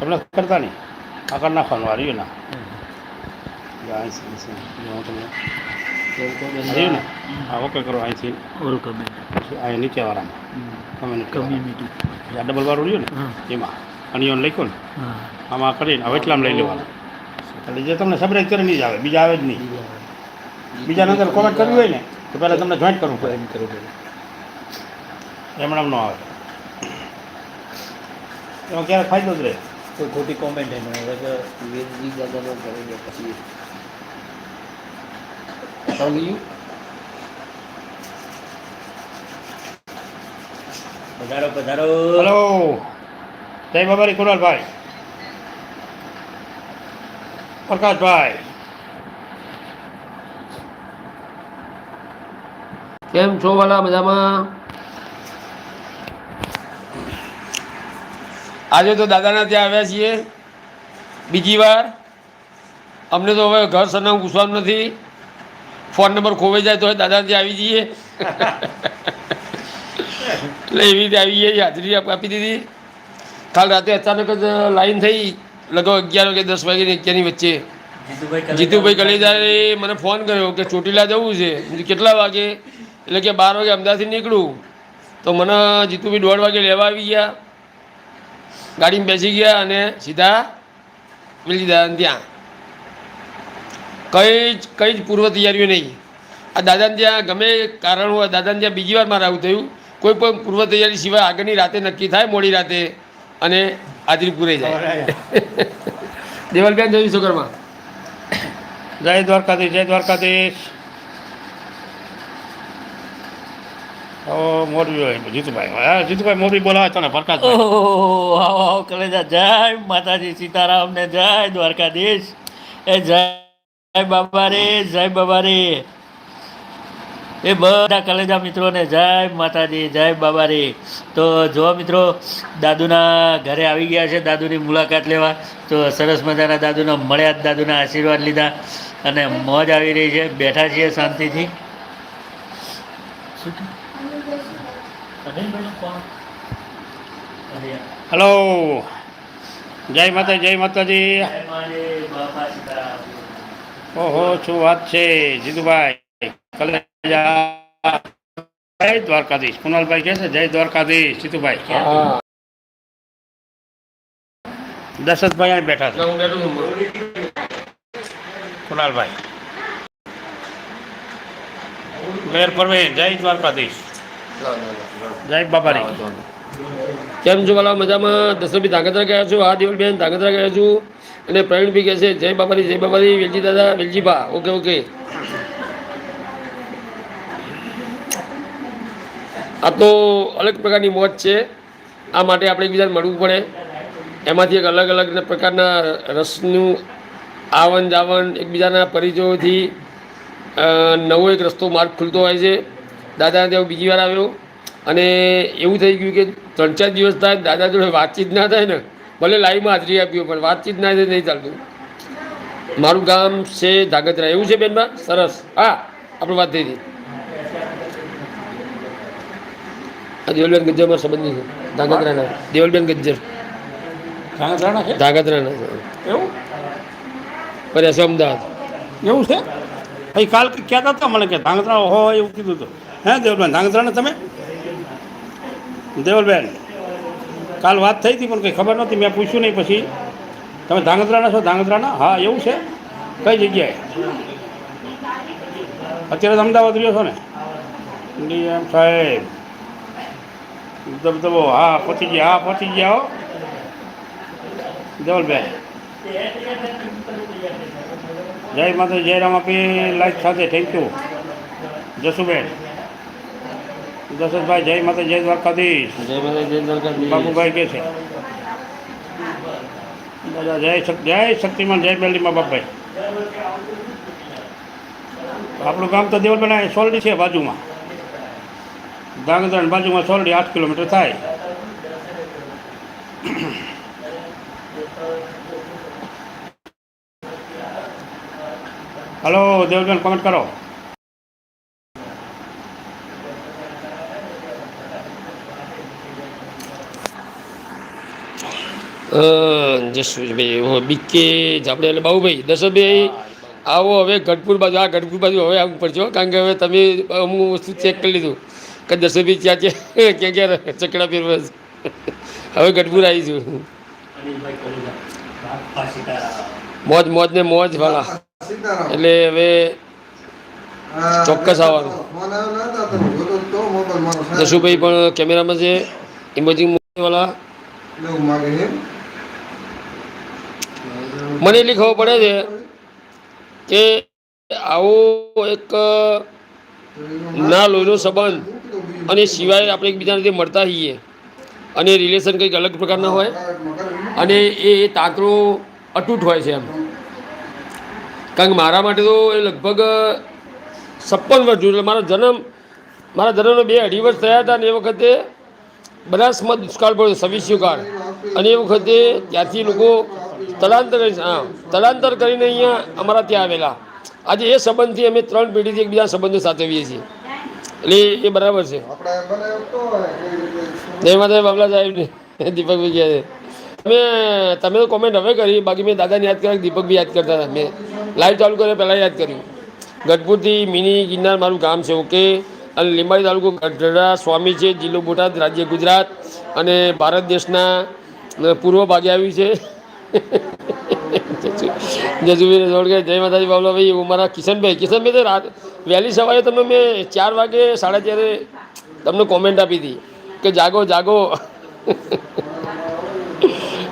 તમને કરતા નહીં. આગળ નાખવાનું હાર્યું ના. અહીંથી અહીંથી. હું તમને રહ્યું ને. હા ઓકે કરો અહીંથી. અહીં નીચેવાળામાં કમ્યુનિટી કમ્યુનિટી આ ડબલ વાળું રહ્યું ને એમાં. અનિયન લખ્યું ને. આમાં કરીને હવે એટલામાં લઈ લેવાનું. એટલે જે તમને સબરાઈઝ કરીને જ આવે બીજા આવે જ નહીં. બીજાને અંદર કોમેન્ટ કરવી હોય ને તો પહેલાં તમને જોઈન્ટ કરવું પડે. એમણે ન આવે. એમાં ક્યારેક ફાયદો જ રહે? કોઈ ખોટી કોમેન્ટ હવે તો વેદજી દાદાનો કરી દે પછી. સમજી? પધારો પધારો. હલો. જય બાબારી કુણાલભાઈ. પ્રકાશભાઈ. કેમ છો વાલા મજામાં આજે તો દાદાના ત્યાં આવ્યા છીએ. બીજી વાર. અમને તો હવે ઘર સરનામું પૂછવાનું નથી. ફોન નંબર ખોવાઈ જાય તો દાદાના ત્યાં આવી જઈએ. એટલે એવી રીતે આવી જઈએ હાજરી આપ- આપી દીધી. કાલ રાતે અચાનક જ લાઈન થઈ. લગભગ અગિયાર વાગે દસ વાગે ને અગિયારની વચ્ચે. જીતુભાઈ કલેજાએ મને ફોન કર્યો કે ચોટીલા જવું છે. કેટલા વાગે? એટલે કે બાર વાગે અમદાવાદથી નીકળું. તો મને જીતુભાઈ દોઢ વાગે લેવા આવી ગયા. ગાડીમાં બેસી ગયા અને સીધા મિલી દાદાને ત્યાં. કંઈ જ કંઈ જ પૂર્વ તૈયારીઓ નહીં. આ દાદાને ત્યાં ગમે કારણ હોય દાદાને ત્યાં બીજી વાર મારે આવું થયું. કોઈ પણ પૂર્વ તૈયારી સિવાય આગળની રાતે નક્કી થાય મોડી રાતે અને હાજરી પૂરાઈ જાય દેવલબેન જય વિશ્વકર્મા જય દ્વારકાધીશ જય દ્વારકાધીશ. મોરબી જીતુભાઈ હા જીતુભાઈ મોરબી બોલાવે તને પ્રકાશભાઈ ઓહો આવો આવો કલેજા જય માતાજી સીતારામ ને જય દ્વારકાધીશ. એ જય બાબા રે જય બાબા રે. એ બધા કલેજા મિત્રોને જય માતાજી જય બાબા રે. તો જો મિત્રો દાદુના ઘરે આવી ગયા છે દાદુની મુલાકાત લેવા. તો સરસ મજાના દાદુના મળ્યા જ દાદુના આશીર્વાદ લીધા. અને મોજ આવી રહી છે બેઠા છીએ શાંતિથી. શું થયું? અનિલભાઈનો ફોન? અરે યાર. હલો જય માતા જય માતાજી જય મહાદેવ, બાપા સીતારામ. ઓહો શું વાત છે? જીતુભાઈ કલેજા જય દ્વારકાધીશ. કુનાલભાઈ કહે છે જય દ્વારકાધીશ. જીતુભાઈ હા. દશરથભાઈ અહીં બેઠા છે. હું બેઠું છું કુનાલભાઈ મેર પરવીન જય દ્વારકાધીશ. જય બાબારી. કેમ છો વાલા મજામાં? દશરથભાઈ ધાંગધ્રા ગયા છો? હા, દેવલબેન ધાંગધ્રા ગયા છું. અને પ્રવીણભાઈ કહે છે, જય બાપારી જય બાપારી વેલજી દાદા, વેલજી બા. Okay okay. આ તો અલગ પ્રકારની મોજ છે. આ માટે આપણે એકબીજાને મળવું પડે. એમાંથી એક અલગ અલગ પ્રકારના રસનું આવન જાવન એકબીજાના પરિચયોથી નવો એક રસ્તો માર્ગ ખુલતો હોય છે. દાદાને ત્યાં બીજી વાર આવ્યો અને એવું થઈ ગયું કે ત્રણ ચાર દિવસ થાય દાદા જોડે વાતચીત ના થાય ને ભલે લાઈવમાં હાજરી આપ્યો પણ વાતચીત ના થાય નહીં ચાલતું. મારું ગામ છે ધાગતરા એવું છે બેનમાં સરસ. હા આપણે વાત થઈ હતી આ દેવલબેન ગજ્જરમાં સંબંધી છે ધાગતરાના દેવલબેન ગજ્જર. ધાગતરાના એવું? પણ અમદાવાદ. એવું છે? ભાઈ કાલ કહેતા હતા? મને કે ધાંગધ્રા હોય એવું કીધું હતું હે, દેવલબેન, ધાંગધ્રાને તમે? દેવલબેન, કાલ વાત થઈ હતી, પણ કંઈ ખબર નહોતી, મેં પૂછ્યું નહીં પછી. તમે ધાંગધ્રાના છો? ધાંગધ્રાના? હા, એવું છે? કઈ જગ્યાએ? અત્યારે તો અમદાવાદ રહ્યો છો ને? ડીએમ સાહેબ. દબદબો હા, પહોંચી ગયા, હા, પહોંચી ગયા હો. દેવલબેન. જય માતા જય રામ આપી લાઈફ સાથે થેન્ક યુ જસુબેન. દશરથભાઈ જય માતા જય દ્વારકાધીશ. જય માતા જય દ્વારકાધીશ. બાપુભાઈ કે છે. દાદા જય જય શક્તિમાન જય બેલડીમાં બાપભાઈ. આપણું ગામ તો દેવલબેન સોલડી છે બાજુમાં. ધાંગધ્રા બાજુમાં સોલડી આઠ કિલોમીટર થાય. હલો દેવલબેન કોમેન્ટ કરો. જસભાઈ બીકે જાપડે એટલે બાબુભાઈ દશરથભાઈ, આવો હવે ગઢપુર બાજુ, આ ગઢપુર બાજુ હવે આવવું પડશે કારણ કે હવે તમે અમુક વસ્તુ ચેક કરી લીધું કે દશરથભાઈ ક્યાં ક્યાં ક્યાં ક્યાં ચકડા ફેરવે હવે ગઢપુર આવી છું મોજ મોજ ને મોજ વાળા એટલે હવે ચોક્કસ આવવાનું. દશુભાઈ પણ કેમેરામાં છે ઇમેજિંગ વાળા લેવું માગે છે. મને એટલી ખબર પડે છે કે આવો એક ના લોહીનો સંબંધ અને સિવાય આપણે એકબીજાને મળતા હોઈએ અને રિલેશન કંઈક અલગ પ્રકારના હોય અને એ તાકરો અતૂટ હોય છે એમ. કારણ કે મારા માટે તો એ લગભગ છપ્પન વર્ષ જોયું મારો જન્મ, મારા જન્મનો બે અઢી વર્ષ થયા હતા અને એ વખતે બનાસમાં દુષ્કાળ પડ્યો સવિષ્યુકાળ અને એ વખતે ત્યાંથી લોકો સ્થળાંતર હા સ્થળાંતર કરીને અહીંયા અમારા ત્યાં આવેલા. આજે એ સંબંધથી અમે ત્રણ પેઢીથી એકબીજા સંબંધો સાચવીએ છીએ. એટલે એ બરાબર છે. માતા બાબલા સાહેબ ને દીપકભાઈ કહે છે. તમે તમે તો કોમેન્ટ હવે કરી બાકી મેં દાદાને યાદ કર્યા દીપકભાઈ યાદ કરતા હતા. મેં લાઈવ ચાલુ કર્યા પહેલાં યાદ કર્યું. ગઢપુરથી મિની ગિરનાર મારું ગામ છે ઓકે? અને લીંબાડી તાલુકો ગઢડા સ્વામી છે જિલ્લો બોટાદ રાજ્ય ગુજરાત અને ભારત દેશના પૂર્વ ભાગે આવ્યું છે. જજુભાઈને જોડ કે જય માતાજી, બાબલાભાઈ હું મારા કિશનભાઈ. કિશનભાઈ તો રાત, વહેલી સવારે તમને મેં ચાર વાગે, સાડા ચારે તમને કોમેન્ટ આપી હતી કે જાગો જાગો.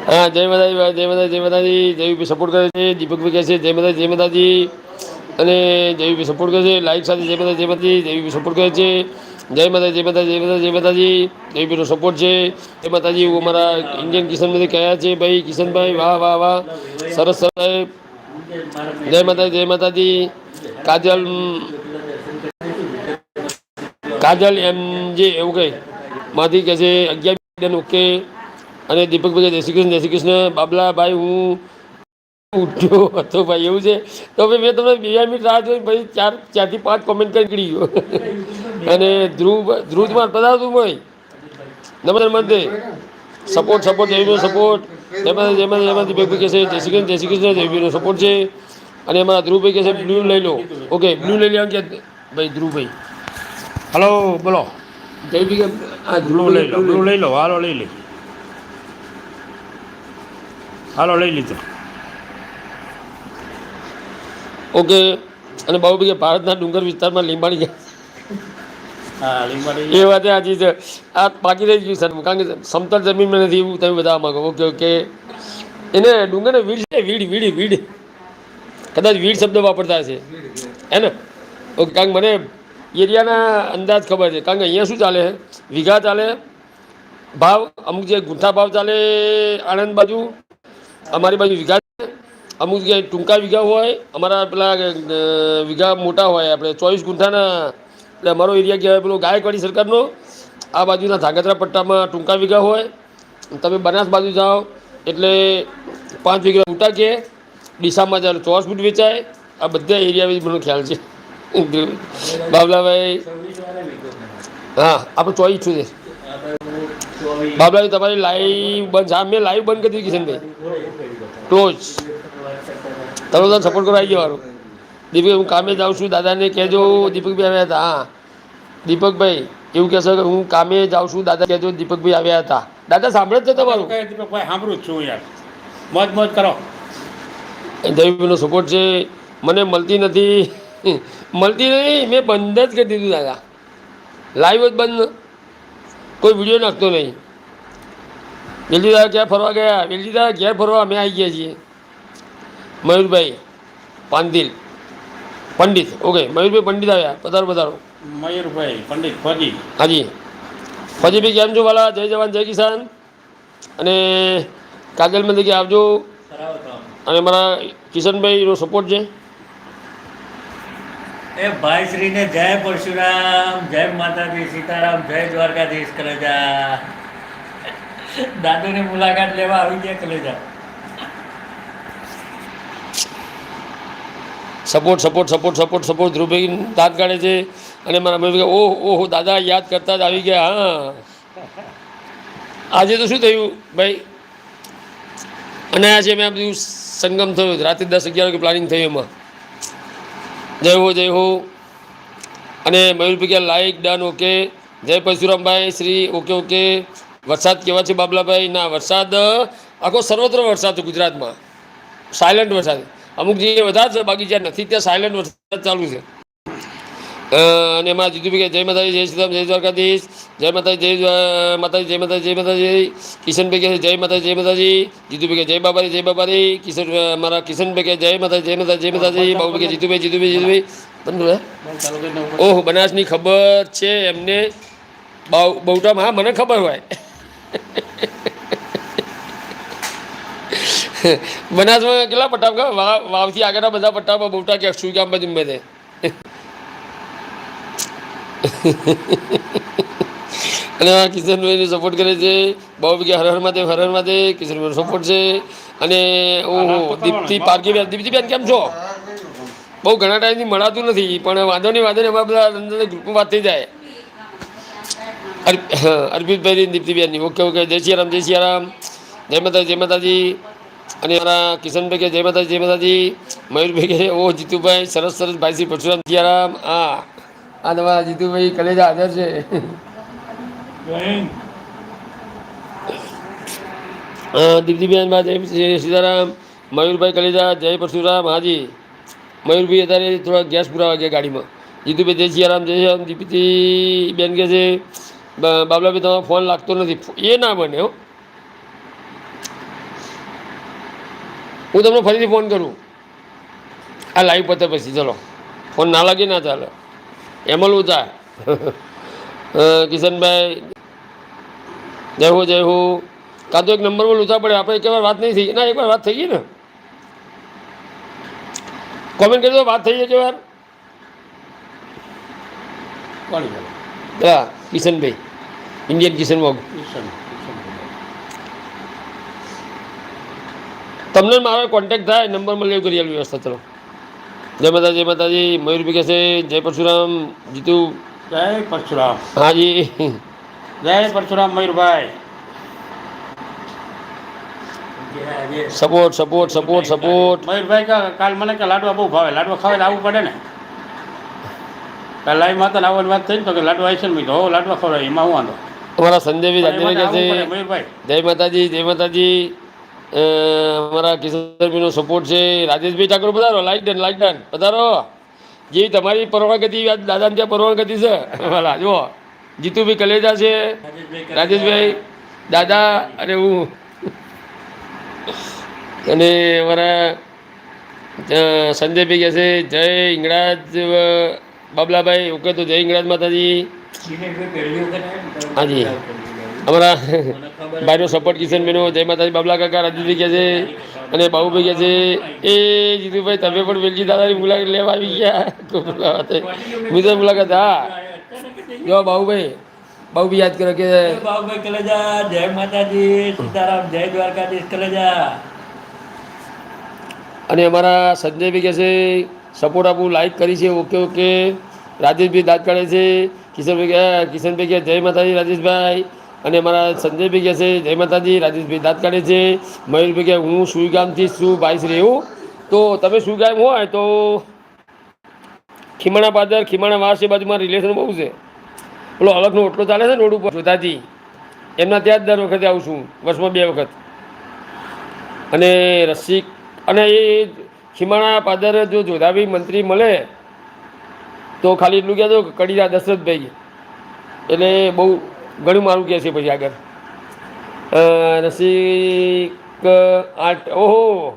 હા, જય માતાજી જય માતાજી જય માતાજી. જયભાઈ સપોર્ટ કરે છે દીપકભાઈ કહે છે, જય માતાજી જય માતાજી. અને જયભાઈ સપોર્ટ કરે છે લાઈક સાથે જય માતાજી જય માતાજી. જયભાઈ સપોર્ટ કરે છે. જય માતાજી માતાજી, જય માતાજી માતાજી. જયભાઈનો સપોર્ટ છે. જય માતાજી, હું અમારા ઇન્ડિયન કિશનભાઈ કહ્યા છે ભાઈ? કિશનભાઈ, વાહ વાહ વાહ. સરસ સાહેબ જય માતાજી જય માતાજી. કાજલ કાજલ એમ જે એવું કહે માંથી કહે છે, અગિયાર ઓકે અને દીપકભાઈ જય શ્રી કૃષ્ણ, જય શ્રી કૃષ્ણ. બાબલાભાઈ, હું ઉઠ્યો હતો ભાઈ, એવું છે. તો ભાઈ મેં તમને બે મિનિટ રાહ જોઈ ભાઈ ચાર ચારથી પાંચ કોમેન્ટ કરી ગયો. અને ધ્રુવ ધ્રુવમાં પધારતું હોય. નમન નમસ્તે સપોર્ટ સપોર્ટ જયવીનો સપોર્ટ જેમાં જેમાં એમાંથી ભાઈ કહે છે જય શ્રી કૃષ્ણ જય શ્રી કૃષ્ણ જયવીનો સપોર્ટ છે. અને અમારા ધ્રુવભાઈ કહે છે બ્લુ લઈ લો. ઓકે બ્લુ લઈ લે કે ભાઈ ધ્રુવભાઈ. હલો બોલો. જય કે આ બ્લુ ધ્રુવ લઈ લો બ્લુ લઈ લો હાલો લઈ લે. હાલો લઈ લીધો. ઓકે અને બાબુભાઈ કે ભારતના ડુંગર વિસ્તારમાં લીંબાણી એ વાત સાચી આ બાકી રહી ગયું સર કારણ કે સમતલ જમીનમાં નથી એવું તમે બધા માગો ઓકે ઓકે એને ડુંગરને વીડ છે વીડ વીડ વીડ. કદાચ વીડ શબ્દ વાપરતા હશે. હે ને? ઓકે, કારણ મને એરિયાના અંદાજ ખબર છે. કારણ કે અહીંયા શું ચાલે? વીઘા ચાલે. ભાવ, અમુક જે ગુંઠા ભાવ ચાલે આણંદ બાજુ, અમારી બાજુ વીઘા અમુક જગ્યાએ ટૂંકા વીઘા હોય, અમારા પેલા વીઘા મોટા હોય આપણે, ચોવીસ ગુંઠાના એટલે અમારો એરિયા કહેવાય પેલો ગાયકવાડી સરકારનો. આ બાજુના ધાંગધ્રા પટ્ટામાં ટૂંકા વીઘા હોય. તમે બનાસ બાજુ જાઓ, એટલે પાંચ વીઘા ઉટા કે ડીસામાં જાઓ ચોસ ફૂટ વેચાય. આ બધા એરિયા મને ખ્યાલ છે. બાબલાભાઈ. હા, આપણે ચોઈસ છું. બાબલાભાઈ, તમારી લાઈવ બંધ હા, મેં લાઈવ બંધ કરી દીધી કિશનભાઈ. ક્લોઝ તમે સપોર્ટ કરવા આવી જવાનું. દીપક હું કામે જાઉં છું દાદાને કહેજો દીપકભાઈ આવ્યા હતા. હા. દીપકભાઈ એવું કહેશો કે હું કામે જાઉં છું દાદા કહેજો દીપકભાઈ આવ્યા હતા. દાદા સાંભળે છે તમારું? દીપકભાઈ સાંભળું છું યાર. મોજ મોજ કરો. દૈવનો સપોર્ટ છે. મને મળતી નથી. મળતી નહીં મેં બંધ જ કરી દીધું દાદા. લાઈવ જ બંધ. કોઈ વીડિયો નાખતો નહીં. વેલજી દાદા ક્યાં ફરવા ગયા? વેલજી દાદા ઘેર ફરવા? અમે આવી ગયા છીએ. મયુરભાઈ પાંદિલ પંડિત. ઓકે મયુરભાઈ પંડિત આવ્યા. પધારો પધારો. મયુરભાઈ પંડિત ફજી. હાજી. ફજીભાઈ કેમ છો વાલા જય જવાન જય કિસાન. અને કાગલ મંદિર કે આવજો અને મારા કિશનભાઈનો સપોર્ટ છે. એ ભાઈ શ્રીને જય પરશુરામ જય માતાજી સીતારામ જય દ્વારકાધીશ કલેજા. દાદુની મુલાકાત લેવા આવી ગયા કલેજા. Support support support support support ધ્રુવભાઈ દાંત કાઢે છે. અને મારા મમ્મી ઓહ, ઓહો, દાદા, યાદ કરતા જ આવી ગયા. હા. આજે તો શું થયું ભાઈ? અને આજે મેં આ બધું સંગમ થયો. રાત્રે દસ અગિયાર વાગે પ્લાનિંગ થયું એમાં. જય હો જય હો. અને મયુર ભીગ્યા લાઈક ડન ઓકે જય પરશુરામભાઈ, શ્રી ઓકે ઓકે વરસાદ કેવા છે બાબલાભાઈ? ના, વરસાદ, આખો સર્વત્ર વરસાદ છે ગુજરાતમાં. સાયલન્ટ વરસાદ. અમુક જે વધારે છે, બાકી જ્યાં નથી, ત્યાં સાયલન્ટ વરસાદ ચાલુ છે. અને એમાં જીધું કે જય માતાજી, જય શ્રીરામ જય દ્વારકાધીશ. જય માતાજી જય માતાજી જય માતાજી જય માતાજી. કિશનભાઈ કે જય માતાજી જય માતાજી. જીતુભાઈ કે જય બાબારી જય બાબારી. કિશન મારા કિશનભાઈ કે જય માતાજી જય માતાજી જય માતાજી. બાબુભાઈ કે જીતુભાઈ જીતુભાઈ જીતુભાઈ ઓહો ઓહ, બનાસની ખબર છે એમને. બહુ બહુટામાં, હા, મને ખબર હોય. બનાસમાં કેટલા પટ્ટા? વાવ વાવથી આગળના બધા પટ્ટામાં બહુટા કે શું કામ બધું બધે. અને આ કિશનભાઈને સપોર્ટ કરે છે. બહુ કે હર હર મહાદેવ હર હર મહાદેવ કિશનભાઈનો સપોર્ટ છે. અને ઓહો દીપ્તિ પારકીબેન દીપ્તિબેન કેમ છો? બહુ ઘણા ટાઈમથી મળાતું નથી પણ વાંધો નહીં વાંધો નહીં અમારા બધા અંદર ગ્રુપમાં વાત થઈ જાય. અર્પિતભાઈ દીપ્તિબેનની. Okay okay. જય સિયારામ જય સિયારામ જય માતાજી જય માતાજી. અને મારા કિશનભાઈ કે જય માતાજી જય માતાજી મયુરભાઈ કે ઓ જીતુભાઈ સરસ સરસ ભાઈ શ્રી પરશુરામ જીયારામ હા આ તમારા જીતુભાઈ કલેજા હાજર છે. હા, દીપ્તિબેન બા જય સીતારામ મયુરભાઈ કલેજા જય પરશુરામ હાજી. મયુરભાઈ અત્યારે થોડા ગેસ પુરાવા ગયા ગાડીમાં. જીતુભાઈ જય સિયારામ જય સિયારામ દીપીતી બેન કહે છે બાબલાભાઈ તમારો ફોન લાગતો નથી. એ ના બને હો. હું તમને ફરીથી ફોન કરું. આ લાઈવ પતે પછી ચલો. ફોન ના લાગે ના ચાલે. એમાં ઉતા કિશનભાઈ જય હો જય હો. કાં તો એક નંબરમાં લૂંટા પડે. આપણે એક વાર વાત નહીં થઈ ના એકવાર વાત થઈ ગઈ ને. કોમેન્ટ કરી દો વાત થઈ એક વાર. હા કિશનભાઈ. ઇન્ડિયન કિશન વોગ કિશન, કિશન. તમને મારો કોન્ટેક્ટ થાય નંબરમાં લેવ કરી આલું વ્યવસ્થા ચલો. જય માતાજી જય માતાજી. મયુરભાઈ કહે છે જય પરશુરામ. જીતુ. જય પરશુરામ. હાજી Jai Parshuram Mayurbhai. Support support support support Mayurbhai કે કાલ મને કે લાડવા બહુ ભાવે. લાડવા ખાવા આવવું પડે ને. કાલ લાઈવ માતા આવવાની વાત થઈ ને તો કે લાડવા આવી છે ને મેં કીધું હો લાડવા ખવડાવે એમાં હું વાંધો? અમારા સંજયભાઈ પણ દાદીભાઈ કહે એમાં આવવું પડે, છે મયુરભાઈ. જય માતાજી જય માતાજી. અ, અમારા કિશોરભાઈનો સપોર્ટ છે. રાજેશભાઈ ઠાકોર પધારો. લાઈટ ડન લાઈટ ડન પધારો. જેવી તમારી પરવાનગતિ દાદાને ત્યાં પરવાનગતિ છે. વાલા જુઓ. જીતુભાઈ કલેજા છે. રાજેશભાઈ દાદા અને હું. અને અમારા સંજયભાઈ કહે છે. જય ઇંગળાજ બાબલાભાઈ. ઓકે તો જય ઇંગળાજ માતાજી. હાજી અમારા ભાઈનો સપોર્ટ કિશનભાઈનો જય માતાજી બાબલા કાકા રાજુભાઈ કહે છે અને બાબુભાઈ કહે છે એ જીતુભાઈ તમે પણ વેલજી દાદાની મુલાકાત લેવા આવી ગયા. મિત્રો મુલાકાત હા. જો બાબુભાઈ બાબુભાઈ યાદ કરો કે બાબુભાઈ કલેજા જય માતાજી સીતારામ જય દ્વારકાધીશ કલેજા. અને અમારા સંજયભાઈ કહે છે સપોર્ટ આપું લાઈક કરી છે ઓકે ઓકે રાજેશભાઈ દાંત કાઢે છે કિશનભાઈ કિશનભાઈ કહે જય માતાજી રાજેશભાઈ. અને મારા સંજયભાઈ કહે છે, જય માતાજી, રાજેશભાઈ દાંત કાઢે છે મયુરભાઈ કહે હું સુઈગામથી છું ભાઈ શ્રી એવું તો તમે સુઈગામ હોય તો ખીમાણા પાદર ખીમાણા વાસ એ બાજુમાં રિલેશન બહુ છે. પેલો અલગનો ઓટલો ચાલે છે ને રોડ ઉપર જોતાજી એમના ત્યાં જ દર વખતે આવું છું, વર્ષમાં બે વખત. અને રસિક, અને એ ખીમાણા પાદર જો જોધાભાઈ મંત્રી મળે, તો ખાલી એટલું કહેજો કડીરા દશરથભાઈ. એટલે બહુ ઘણું મારું કહે છે પછી આગળ? અ, રસિક આઠ ઓહો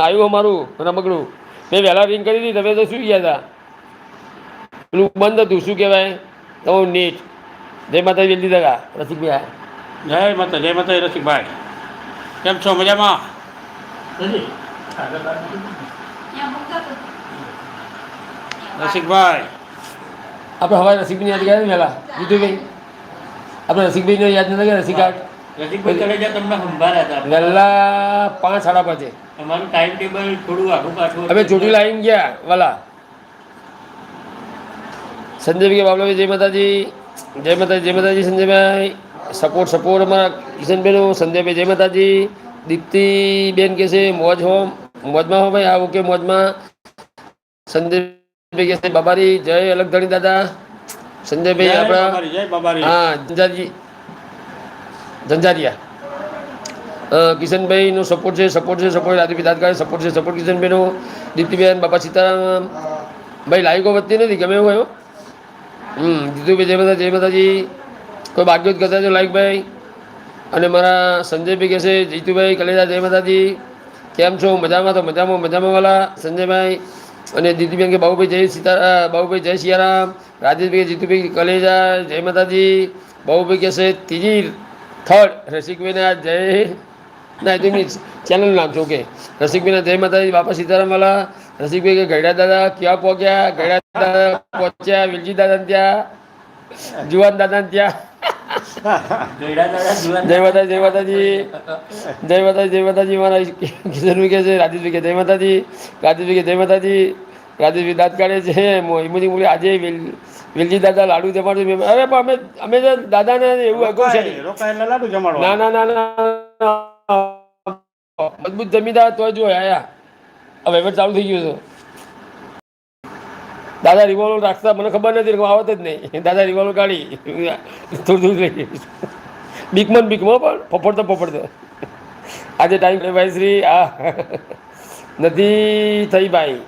આવ્યું અમારું રમકડું મેં વહેલા રિંગ કરી હતી તમે તો શું ગયા હતા પેલું બંધ હતું શું કહેવાય? તમારું નેટ. જય માતાજી વેલી દગા રસિકભાઈ. જય માતા જય માતા રસિકભાઈ. કેમ છો? મજામાં? રસિકભાઈ. આપણે હવે રસિકભાઈ યાદ ગયા ને વહેલા જીતુભાઈ આપણે રસિકભાઈને યાદ નથી ગયા રસિકા રસિકભાઈ કલેજા તમને સંભાળ્યા હતા. વહેલા પાંચ સાડા પાંચે. તમારું ટાઈમ ટેબલ થોડું આઘું પાછું અમે ચોટી લાઈન ગયા વાલા. સંજયભાઈ કે બાબલાભાઈ જય માતાજી. જય માતાજી જય માતાજી સંજયભાઈ. સપોર્ટ સપોર્ટ અમારા કિશનભાઈનો સંજયભાઈ જય માતાજી. દીપ્તિબેન કહે છે મોજ હો મોજમાં હો ભાઈ આ કે મોજમાં. સંજયભાઈ કહે છે બાબારી જય અલગ ધણી દાદા. સંજયભાઈ આપણા હા જંજારી જંજારિયા કિશનભાઈનો સપોર્ટ છે સપોર્ટ છે સપોર્ટ રાજુભાઈ દાદગાળે સપોર્ટ છે સપોર્ટ કિશનભાઈનો. દીપ્તિબેન બાપા સીતારામ. ભાઈ લાઈકો વધતી નથી ગમે એવું હોય હમ જીતુભાઈ જય માતા જય માતાજી. કોઈ ભાગ્યો જ કરતા જો લાઈકભાઈ અને મારા સંજયભાઈ કહે છે જીતુભાઈ કલેજા જય માતાજી. કેમ છો? મજામાં તો મજામાં મજામાં વાલા. સંજયભાઈ અને દીદીબેન કે બાબુભાઈ જય સીતા બાબુભાઈ જય સિયારામ, રાજેશભાઈ જીતુભાઈ કલેજા, જય માતાજી, બાબુભાઈ કે છે ત્રીજી થર્ડ રસિકભાઈને જય, ના એ તો એમની ચેનલનું નામ છે કે? રસિકભાઈના જય માતાજી, બાપા સીતારામ વાલા રસિકભાઈ કે ગયડા દાદા, ક્યાં પહોંચ્યા? ગઢડા દાદા પહોંચ્યા વિલજી દાદા ત્યાં, જુવાન દાદા ત્યાં. જય માતાજી જય માતાજી. જય માતાજી જય માતાજી. મારા કિશનભાઈ કહે છે રાજેશભાઈ કે જય માતાજી. રાજેશભાઈ કે જય માતાજી. રાજેશભાઈ દાંત કાઢે છે. ઇમોજી બોલી આજે વેલજી દાદા લાડુ જમાડું મેં અરે પણ અમે અમે તો દાદાને એવું અગાઉ છે. લાડુ જમાડો ના ના ના ના મજબૂત જમીદાર તો જો આયા. હવે ચાલુ થઈ ગયું છે. દાદા રિવોલ્વર રાખતા મને ખબર નથી આવત જ નહીં. દાદા રિવોલ્વર કાઢી થોડું થોડું લઈ બીકમાં બીકમાં પણ ફફડતો ફફડતો. આજે ટાઈમ ભાઈ શ્રી, આ નથી થઈ ભાઈ.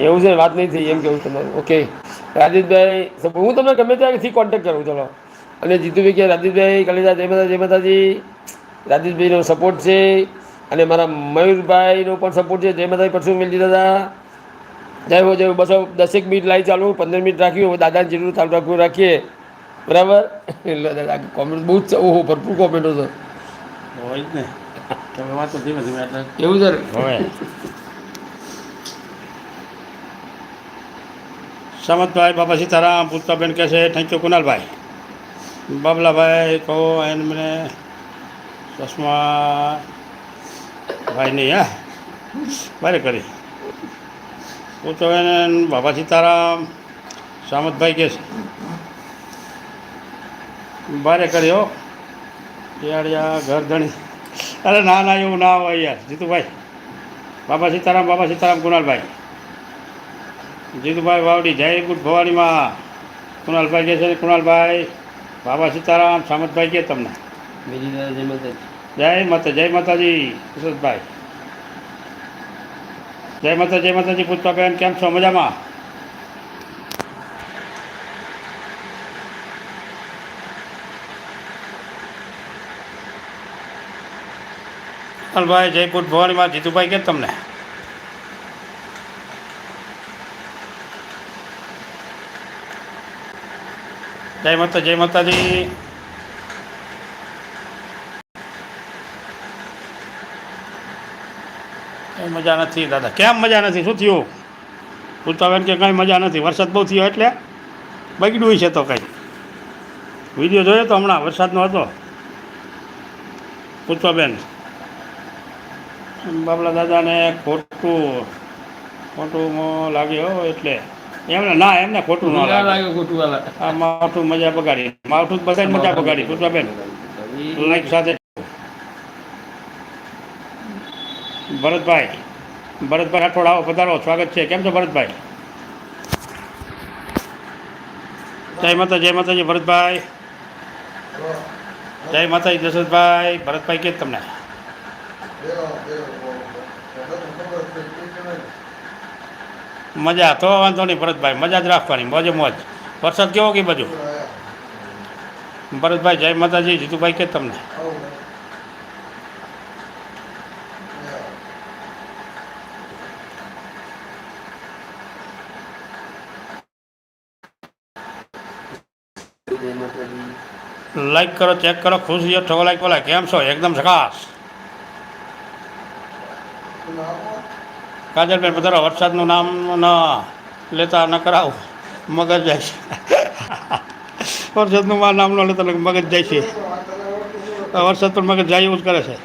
એવું છે, વાત નહીં થઈ, એમ કેવું તમારું. ઓકે. રાજેશભાઈ હું તમને ગમે ત્યાંથી કોન્ટેક્ટ કરું, ચલો. અને જીતુભાઈ કે, રાજેશભાઈ, કલેજા, જય માતા જય માતાજી. રાજેશભાઈનો સપોર્ટ છે. અને મારા મયુરભાઈનો પણ સપોર્ટ છે. જય માતાજી પરસુ મિલજી દાદા. જય જેવું જય હો. બસો દસેક મિનિટ લાઈ ચાલુ પંદર મિનિટ રાખ્યું હવે દાદાને જેટલું ચાલુ રાખવું રાખીએ. બરાબર? એટલે દાદા કોમેન્ટ બહુ જ ઓહો ભરપૂર કોમેન્ટો છે. હોય જ ને. તમે વાંચો ધીમે ધીમે એટલે. એવું છે? હવે સમતભાઈ બાબા સીતારામ પુષ્પાબેન કહે છે થેન્ક યુ કુનાલભાઈ બાબલાભાઈ કહો એને મને ચશ્મા ભાઈ નહીં હા. બારે કરી. પુષ્પાબેન બાબા સીતારામ સામતભાઈ કે છે. બારે કર્યો. યાડિયા ઘર ધણી અરે ના ના એવું ના હોય યાર જીતુભાઈ. બાબા સીતારામ બાબા સીતારામ કુણાલભાઈ. જીતુભાઈ વાવડી જય ગુડ ભવાનીમાં. કુણાલભાઈ કે છે કુણાલભાઈ બાબા સીતારામ સામતભાઈ કે તમને? બીજી જય માતા જય માતાજી કુશળભાઈ જય માતા જય માતાજી પુષ્પાબેન કેમ છો? મજામાં? ભાઈ જયપુર ભવાનીમાં જીતુભાઈ કે તમને? જય માતા, જય માતાજી. કંઈ મજા નથી દાદા. કેમ મજા નથી? શું થયું? પૂછતાબેન કે કંઈ મજા નથી. વરસાદ બહુ થયો એટલે બગડ્યું છે તો કંઈ. વીડિયો જોયો તો હમણાં વરસાદનો હતો. પૂછતાબેન બાબલા દાદાને ખોટું ખોટું લાગ્યો એટલે. એમને ના એમને ખોટું ના લાગે. લાગે ખોટું આ માવઠું મજા બગાડી માવઠું બધાય મજા બગાડી પૂછતાબેન લાઈક સાથે ભરતભાઈ. ભરતભાઈ રાઠોડ આવો પધારો. સ્વાગત છે. કેમ છો ભરતભાઈ? જય માતા જય માતાજી, ભરતભાઈ. જય માતાજી દશરથભાઈ ભરતભાઈ કે તમને? મજા, તો વાંધો નહીં ભરતભાઈ. મજા જ રાખવાની. મોજે મોજ. વરસાદ કેવો કે બાજુ ભરતભાઈ, જય માતાજી. જીતુભાઈ કે તમને જય માતાજી લાઈક કરો ચેક કરો ખુશ થયો ઠગો લાઈક બોલાય કેમ છો એકદમ સકાશ કાજલબેન પધારો વરસાદનું નામ ન લેતા ન કરાવું. મગજ જાય છે. વરસાદનું મારું નામ ન લેતા એટલે મગજ જાય છે. આ વરસાદ પણ મગજ જાય એવું જ કરે છે.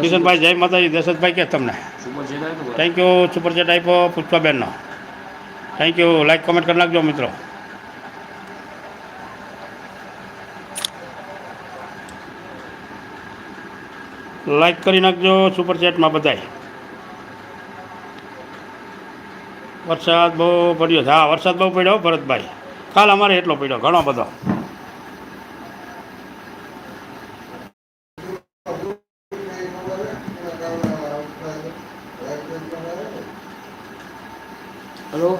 કિશનભાઈ જય માતાજી દશરથભાઈ કે તમને? સુપર છે ને તો થેન્ક યુ સુપર ચેટ આપ્યો પુષ્પાબેનનો. થેન્ક યુ લાઈક કોમેન્ટ કરી નાખજો મિત્રો. લાઈક કરી નાખજો સુપર ચેટમાં બધાય. વરસાદ બહુ પડ્યો છે. હા વરસાદ બહુ પડ્યો ભરતભાઈ. કાલ અમારે એટલો પડ્યો ઘણો બધો. હલો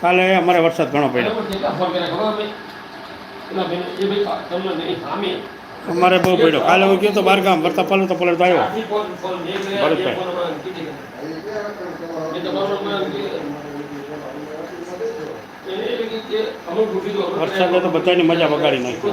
કાલે અમારે વરસાદ ઘણો પડ્યો. અમારે બહુ પડ્યો. કાલે હું ગયો તો બાર ગામ વરતા પલટ પલટ આવ્યો. વરસાદે તો બધાની મજા બગાડી નાખી.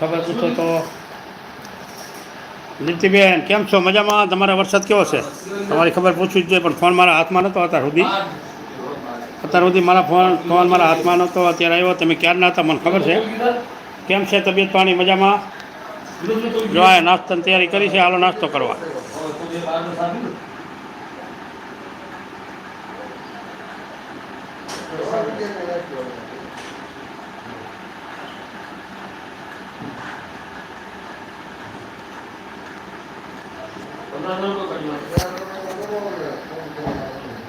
ખબર પૂછો તો. નીતિબેન, કેમ છો? મજામાં? તમારા વરસાદ કેવો છે? તમારી ખબર પૂછવી જ જોઈએ, પણ ફોન મારા હાથમાં નહોતો અત્યાર સુધી. અત્યાર સુધી મારા ફોન ફોન મારા હાથમાં નહોતો, અત્યારે આવ્યો. તમે ક્યારના હતા, મને ખબર છે. કેમ છે તબિયત પાણી? મજામાં? જો આ નાસ્તાની તૈયારી કરી છે, હાલો નાસ્તો કરવા.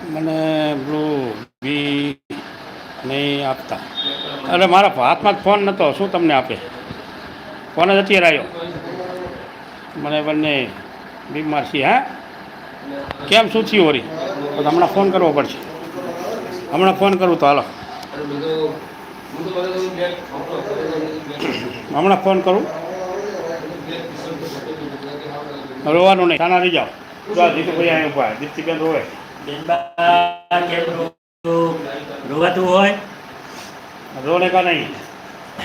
મને બ્લુ બી નહીં આપતા. અરે મારા હાથમાં જ ફોન નહોતો શું તમને આપે? ફોન જ અત્યારે આવ્યો. મને બંને બીમાર છીએ, હા? કેમ? શું થયું હોરી હમણાં ફોન કરવો પડશે. હમણાં ફોન કરું તો હાલો. હમણાં ફોન કરું? રોવાનું નહીં થાના રહી જાઓ. જો આ જીતુભાઈ અહીંયા ઊભા દીપ્તિબેન રોવે. રોવાતું હોય? રોને કા નહીં?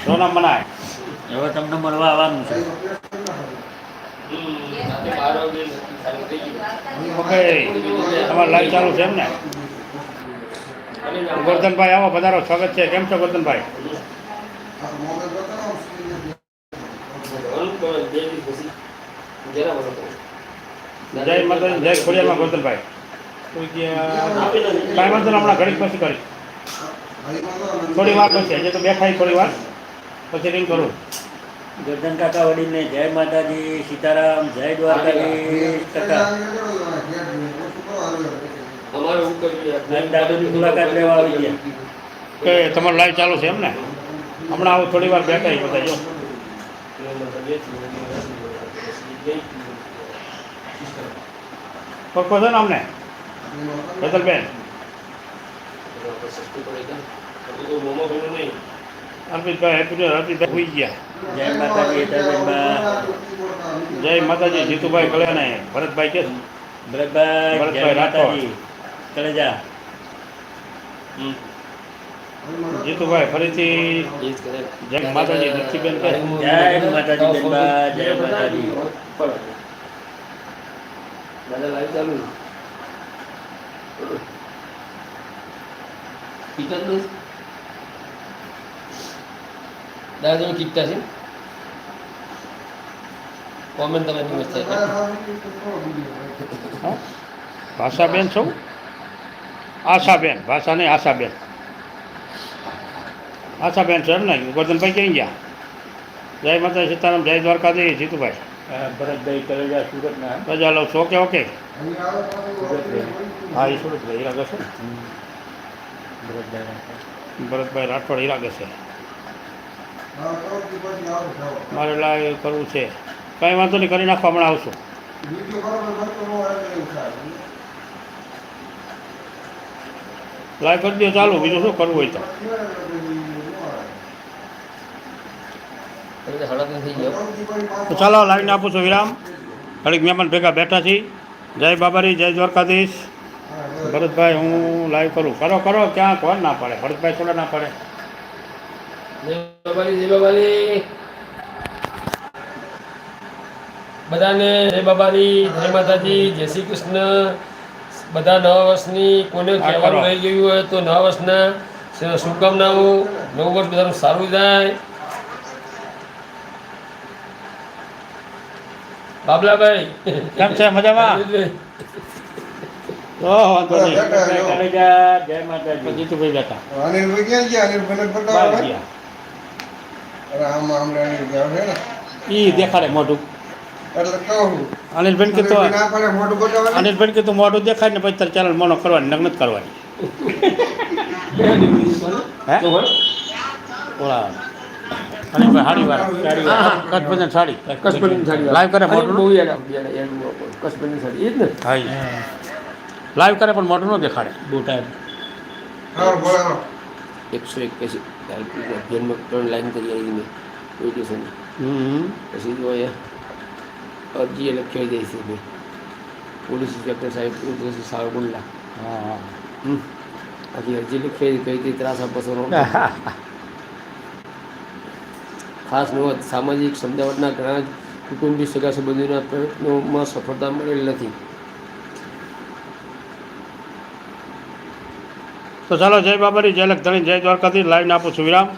રોના મનાય. હવે તમને મળવા આવવાનું છે. તમારે લાઈવ ચાલુ છે એમ ને? ગોરધનભાઈ આવો પધારો સ્વાગત છે. કેમ છો ગોરધનભાઈ? જય માતા જય ખોડિયામાં ગોરધનભાઈ કોઈ વાંધો હમણાં ઘડીક પછી કરી થોડી વાર પછી હજી તો બેઠા છીએ થોડી વાર. પછી રિંગ કરું. ગરદન કાકા વડીને જય માતાજી સીતારામ જય દ્વારકાજી કાકા. દાદુની મુલાકાત લેવા આવી ગયા. કે તમારું લાઈવ ચાલુ છે એમ ને? હમણાં આવું થોડી વાર બેઠા બધા જો. ઓળખો છો ને અમને હેતલબેન અર્પિતભાઈ હેપી અર્પિતભાઈ હોઈ ગયા જય માતાજી જય માતાજી જીતુભાઈ કલ્યાણે ભરતભાઈ કે? ભરતભાઈ ભરતભાઈ રાઠોડ. તળેજા જીતુભાઈ ફરીથી જય માતાજી લક્ષ્મીબેન જય માતાજી જય માતાજી. દાદા લાઈવ ચાલુ દાદા તમે કીધા છે. કોમેન્ટ તમે દિવસ થાય હા? ભાષાબેન છો? આશાબેન ભાષા નહીં આશાબેન. આશાબેન છે એમ ને ગોરધનભાઈ કઈ ગયા? જય માતા સીતારામ, જય દ્વારકાધીશ, જીતુભાઈ. ભરતભાઈ કલેજા સુરતના રજા લઉં છો ઓકે ઓકે હા એ સુરતભાઈ હીરા ગશે ભરતભાઈ ભરતભાઈ રાઠોડ હીરા ગશે મારે લાગે કરવું છે. કાંઈ વાંધો નહીં કરી નાખો હમણાં આવશું. લાઈવ કરી દો ચાલુ બીજું શું કરવું હોય તો એટલે હળદ થઈ ગયો તો ચાલો લાવીને આપું છું વિરામ. ઘડીક મહેમાન ભેગા બેઠા છીએ જય બાબારી જય દ્વારકાધીશ. ભરતભાઈ હું લાઈવ કરું. કરો કરો ક્યાં કોણ ના પડે? ભરતભાઈ થોડા ના પડે. બધાને જય બાબાની જય માતાજી જય શ્રી કૃષ્ણ. બધા નવા વર્ષની કોને કહેવાનું રહી ગયું હોય તો નવા વર્ષના શુભકામનાઓ. નવું વર્ષ બધાનું સારું જાય. બાબલાભાઈ. કેમ છે? મજામાં? તો વાંધો નહીં. જય માતાજી. જીતુભાઈ અનિલભાઈ ક્યાં ગયા? અનિલભાઈને બહાર બતાવો ઈ દેખાડે મોઢું. એટલે કહું. અનિલભાઈ કીધું અનિલભાઈ ના પાડે મોઢું. અનિલભાઈ દેખાય ને પછી તારે મોનો કરવાની નગ્ન જ કરવાની. હે? અનિલભાઈ સાડી વાર કચ્છ સાડી. કસ્બરની સાડી. લાઈવ કરે બહુ સાડી. એ જ ને? હા લાઈવ પણ મોટું ન દેખાડે. બહુ ટાઈમ. એકસો એક્યાસી. અભિયાનમાં ત્રણ લાઈન કરી આવી મેં. પોલિટિશિયન હમ. પછી જો અહીંયા અરજી લખી દઈ છે મેં પોલીસ ઇન્સ્પેક્ટર સાહેબ સારો સાવરકુંડલા. હા હમ. આખી અરજી લખી કઈ રીતે ત્રાસ આપશો ખાસ નોંધ સામાજિક સમજાવટના ઘણા જ કુટુંબી સગા સંબંધીઓના પ્રયત્નોમાં સફળતા મળેલ નથી. તો ચાલો, જય બાબારી, જય લખધણી, જય દ્વારકાથી લાઈવ આપું છું વિરામ.